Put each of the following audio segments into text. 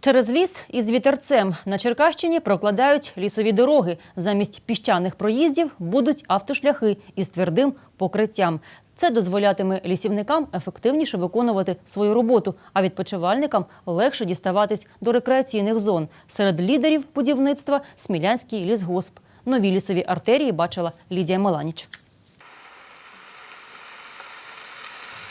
Через ліс із вітерцем на Черкащині прокладають лісові дороги. Замість піщаних проїздів будуть автошляхи із твердим покриттям. Це дозволятиме лісівникам ефективніше виконувати свою роботу, а відпочивальникам легше діставатись до рекреаційних зон. Серед лідерів будівництва Смілянський лісгосп. Нові лісові артерії бачила Лідія Меланіч.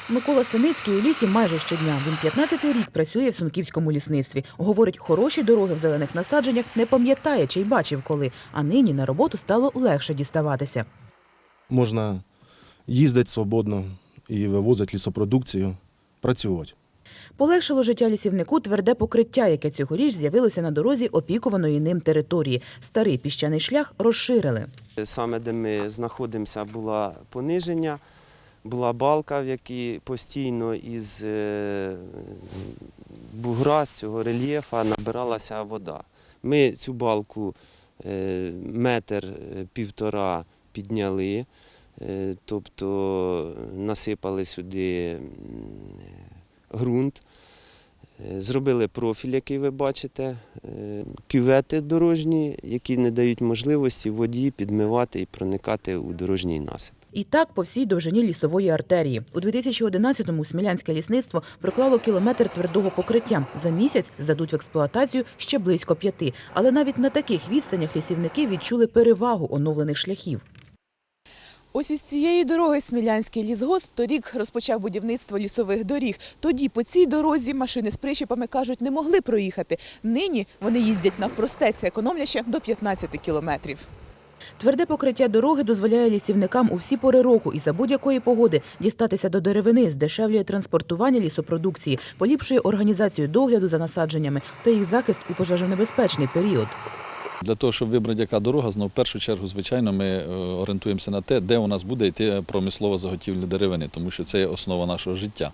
Микола Синицький у лісі майже щодня. Він 15-й рік працює в Сунківському лісництві. Говорить, хороші дороги в зелених насадженнях не пам'ятає чи й бачив коли. А нині на роботу стало легше діставатися. можна їздити свободно і вивозити лісопродукцію, працювати. Полегшило життя лісівнику тверде покриття, яке цьогоріч з'явилося на дорозі опікуваної ним території. Старий піщаний шлях розширили. Саме де ми знаходимося, було пониження, була балка, в якій постійно із е, бугра, з цього рельєфа набиралася вода. Ми цю балку е, метр е, півтора підняли, тобто насипали сюди ґрунт. Е, Зробили профіль, який ви бачите, е, кювети дорожні, які не дають можливості воді підмивати і проникати у дорожній насип. І так по всій довжині лісової артерії. У 2011-му Смілянське лісництво проклало кілометр твердого покриття. За місяць здадуть в експлуатацію ще близько п'яти. Але навіть на таких відстанях лісівники відчули перевагу оновлених шляхів. Ось із цієї дороги Смілянський лісгосп торік розпочав будівництво лісових доріг. Тоді по цій дорозі машини з причепами, кажуть, не могли проїхати. Нині вони їздять навпростець, економлячи до 15 кілометрів. Тверде покриття дороги дозволяє лісівникам у всі пори року і за будь-якої погоди дістатися до деревини, здешевлює транспортування лісопродукції, поліпшує організацію догляду за насадженнями та їх захист у пожежонебезпечний період. Для того, щоб вибрати яка дорога, знову в першу чергу, звичайно, ми е, орієнтуємося на те, де у нас буде йти промислова заготівля деревини, тому що це є основа нашого життя.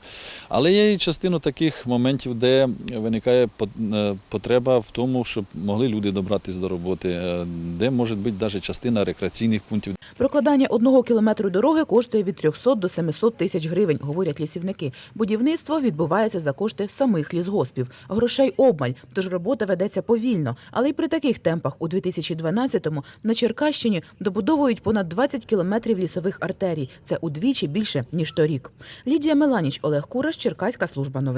Але є і частина таких моментів, де виникає е, потреба в тому, щоб могли люди добратися до роботи, е, де може бути навіть частина рекреаційних пунктів. Прокладання одного кілометру дороги коштує від 300 до 700 тисяч гривень, говорять лісівники. Будівництво відбувається за кошти самих лісгоспів. Грошей обмаль, тож робота ведеться повільно. Але й при таких темпах у 2012-му на Черкащині добудовують понад 20 кілометрів лісових артерій. Це удвічі більше, ніж торік. Лідія Меланіч, Олег Кураш, Черкаська служба новин.